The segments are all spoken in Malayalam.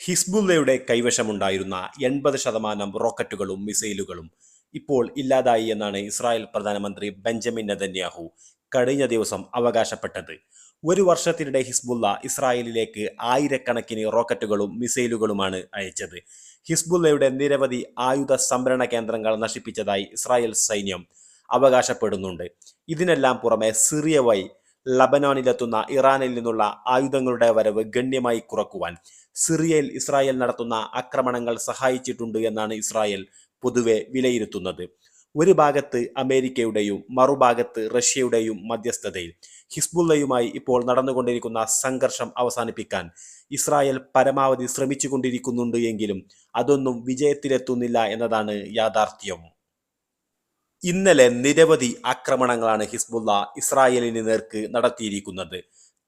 ഹിസ്ബുള്ളയുടെ കൈവശമുണ്ടായിരുന്ന എൺപത് ശതമാനം റോക്കറ്റുകളും മിസൈലുകളും ഇപ്പോൾ ഇല്ലാതായി എന്നാണ് ഇസ്രായേൽ പ്രധാനമന്ത്രി ബെഞ്ചമിൻ നെതന്യാഹു കഴിഞ്ഞ ദിവസം അവകാശപ്പെട്ടത്. ഒരു വർഷത്തിനിടെ ഹിസ്ബുല്ല ഇസ്രായേലിലേക്ക് ആയിരക്കണക്കിന് റോക്കറ്റുകളും മിസൈലുകളുമാണ് അയച്ചത്. ഹിസ്ബുല്ലയുടെ നിരവധി ആയുധ സംഭരണ കേന്ദ്രങ്ങൾ നശിപ്പിച്ചതായി ഇസ്രായേൽ സൈന്യം അവകാശപ്പെടുന്നുണ്ട്. ഇതിനെല്ലാം പുറമെ സിറിയ ലബനോനിലെത്തുന്ന ഇറാനിൽ നിന്നുള്ള ആയുധങ്ങളുടെ വരവ് ഗണ്യമായി കുറക്കുവാൻ സിറിയയിൽ ഇസ്രായേൽ നടത്തുന്ന ആക്രമണങ്ങൾ സഹായിച്ചിട്ടുണ്ട് എന്നാണ് ഇസ്രായേൽ പൊതുവെ വിലയിരുത്തുന്നത്. ഒരു ഭാഗത്ത് അമേരിക്കയുടെയും മറുഭാഗത്ത് റഷ്യയുടെയും മധ്യസ്ഥതയിൽ ഹിസ്ബുള്ളയുമായി ഇപ്പോൾ നടന്നുകൊണ്ടിരിക്കുന്ന സംഘർഷം അവസാനിപ്പിക്കാൻ ഇസ്രായേൽ പരമാവധി ശ്രമിച്ചുകൊണ്ടിരിക്കുന്നുണ്ട് എങ്കിലും അതൊന്നും വിജയത്തിലെത്തുന്നില്ല എന്നതാണ് യാഥാർത്ഥ്യം. ഇന്നലെ നിരവധി ആക്രമണങ്ങളാണ് ഹിസ്ബുള്ള ഇസ്രായേലിന് നേർക്ക് നടത്തിയിരിക്കുന്നത്.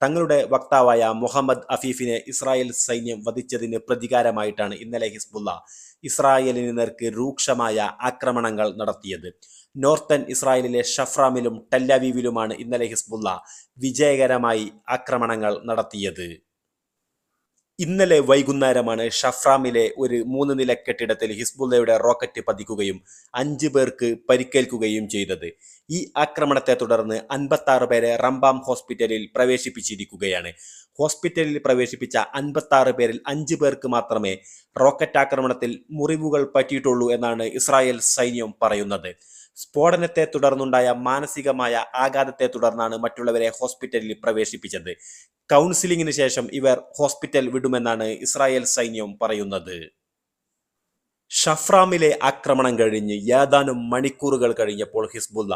തങ്ങളുടെ വക്താവായ മുഹമ്മദ് അഫീഫിനെ ഇസ്രായേൽ സൈന്യം വധിച്ചതിന് പ്രതികാരമായിട്ടാണ് ഇന്നലെ ഹിസ്ബുള്ള ഇസ്രായേലിന് നേർക്ക് രൂക്ഷമായ ആക്രമണങ്ങൾ നടത്തിയത്. നോർത്തൻ ഇസ്രായേലിലെ ഷഫ്രാമിലും ടെല്ലവീവിലുമാണ് ഇന്നലെ ഹിസ്ബുള്ള വിജയകരമായി ആക്രമണങ്ങൾ നടത്തിയത്. ഇന്നലെ വൈകുന്നേരമാണ് ഷഫ്രാമിലെ ഒരു മൂന്ന് നില കെട്ടിടത്തിൽ ഹിസ്ബുള്ളയുടെ റോക്കറ്റ് പതിക്കുകയും അഞ്ച് പേർക്ക് പരിക്കേൽക്കുകയും ചെയ്തത്. ഈ ആക്രമണത്തെ തുടർന്ന് അൻപത്തി പേരെ റംബാം ഹോസ്പിറ്റലിൽ പ്രവേശിപ്പിച്ചിരിക്കുകയാണ്. ഹോസ്പിറ്റലിൽ പ്രവേശിപ്പിച്ച അൻപത്തി പേരിൽ അഞ്ച് പേർക്ക് മാത്രമേ റോക്കറ്റ് ആക്രമണത്തിൽ മുറിവുകൾ പറ്റിയിട്ടുള്ളൂ എന്നാണ് ഇസ്രായേൽ സൈന്യം പറയുന്നത്. സ്ഫോടനത്തെ തുടർന്നുണ്ടായ മാനസികമായ ആഘാതത്തെ തുടർന്നാണ് മറ്റുള്ളവരെ ഹോസ്പിറ്റലിൽ പ്രവേശിപ്പിച്ചത്. കൗൺസിലിംഗിന് ശേഷം ഇവർ ഹോസ്പിറ്റൽ വിടുമെന്നാണ് ഇസ്രായേൽ സൈന്യം പറയുന്നത്. ഷഫ്രാമിലെ ആക്രമണം കഴിഞ്ഞ് ഏതാനും മണിക്കൂറുകൾ കഴിഞ്ഞപ്പോൾ ഹിസ്ബുല്ല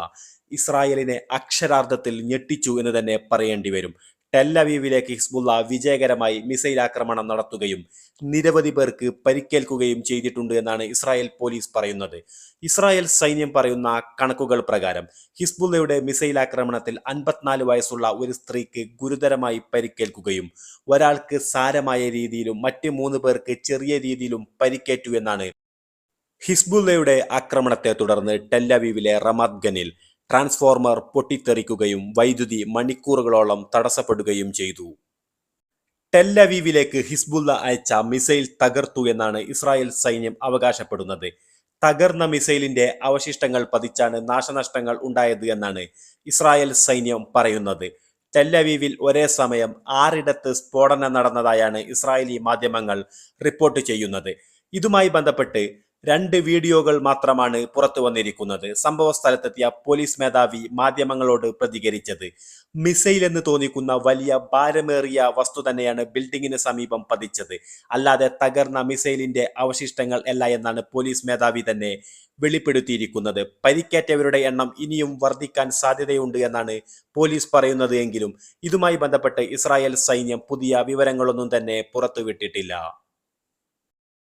ഇസ്രായേലിനെ അക്ഷരാർത്ഥത്തിൽ ഞെട്ടിച്ചു എന്ന് തന്നെ പറയേണ്ടി വരും. ടെല്ലവീവിലേക്ക് ഹിസ്ബുള്ള വിജയകരമായി മിസൈൽ ആക്രമണം നടത്തുകയും നിരവധി പേർക്ക് പരിക്കേൽക്കുകയും ചെയ്തിട്ടുണ്ട് എന്നാണ് ഇസ്രായേൽ പോലീസ് പറയുന്നത്. ഇസ്രായേൽ സൈന്യം പറയുന്ന കണക്കുകൾ പ്രകാരം ഹിസ്ബുള്ളയുടെ മിസൈൽ ആക്രമണത്തിൽ അൻപത്തിനാല് വയസ്സുള്ള ഒരു സ്ത്രീക്ക് ഗുരുതരമായി പരിക്കേൽക്കുകയും ഒരാൾക്ക് സാരമായ രീതിയിലും മറ്റ് മൂന്ന് പേർക്ക് ചെറിയ രീതിയിലും പരിക്കേറ്റു എന്നാണ് ഹിസ്ബുള്ളയുടെ ആക്രമണത്തെ തുടർന്ന് ടെല്ലവീവിലെ റമാദ് ഗനിൽ ട്രാൻസ്ഫോർമർ പൊട്ടിത്തെറിക്കുകയും വൈദ്യുതി മണിക്കൂറുകളോളം തടസ്സപ്പെടുകയും ചെയ്തു. ടെല്ലവീവിലേക്ക് ഹിസ്ബുല്ല അയച്ച മിസൈൽ തകർത്തു എന്നാണ് ഇസ്രായേൽ സൈന്യം അവകാശപ്പെടുന്നത്. തകർന്ന മിസൈലിന്റെ അവശിഷ്ടങ്ങൾ പതിച്ചാണ് നാശനഷ്ടങ്ങൾ ഉണ്ടായത് എന്നാണ് ഇസ്രായേൽ സൈന്യം പറയുന്നത്. ടെല്ലവീവിൽ ഒരേ സമയം ആറിടത്ത് സ്ഫോടനം നടന്നതായാണ് ഇസ്രായേലി മാധ്യമങ്ങൾ റിപ്പോർട്ട് ചെയ്യുന്നത്. ഇതുമായി ബന്ധപ്പെട്ട് രണ്ട് വീഡിയോകൾ മാത്രമാണ് പുറത്തു വന്നിരിക്കുന്നത്. സംഭവ സ്ഥലത്തെത്തിയ പോലീസ് മേധാവി മാധ്യമങ്ങളോട് പ്രതികരിച്ചത്. മിസൈൽ എന്ന് തോന്നിക്കുന്ന വലിയ ഭാരമേറിയ വസ്തു തന്നെയാണ് ബിൽഡിങ്ങിന് സമീപം പതിച്ചത്. അല്ലാതെ തകർന്ന മിസൈലിന്റെ അവശിഷ്ടങ്ങൾ അല്ല എന്നാണ് പോലീസ് മേധാവി തന്നെ വെളിപ്പെടുത്തിയിരിക്കുന്നത്. പരിക്കേറ്റവരുടെ എണ്ണം ഇനിയും വർദ്ധിക്കാൻ സാധ്യതയുണ്ട് എന്നാണ് പോലീസ് പറയുന്നത് എങ്കിലും ഇതുമായി ബന്ധപ്പെട്ട് ഇസ്രായേൽ സൈന്യം പുതിയ വിവരങ്ങളൊന്നും തന്നെ പുറത്തുവിട്ടിട്ടില്ല.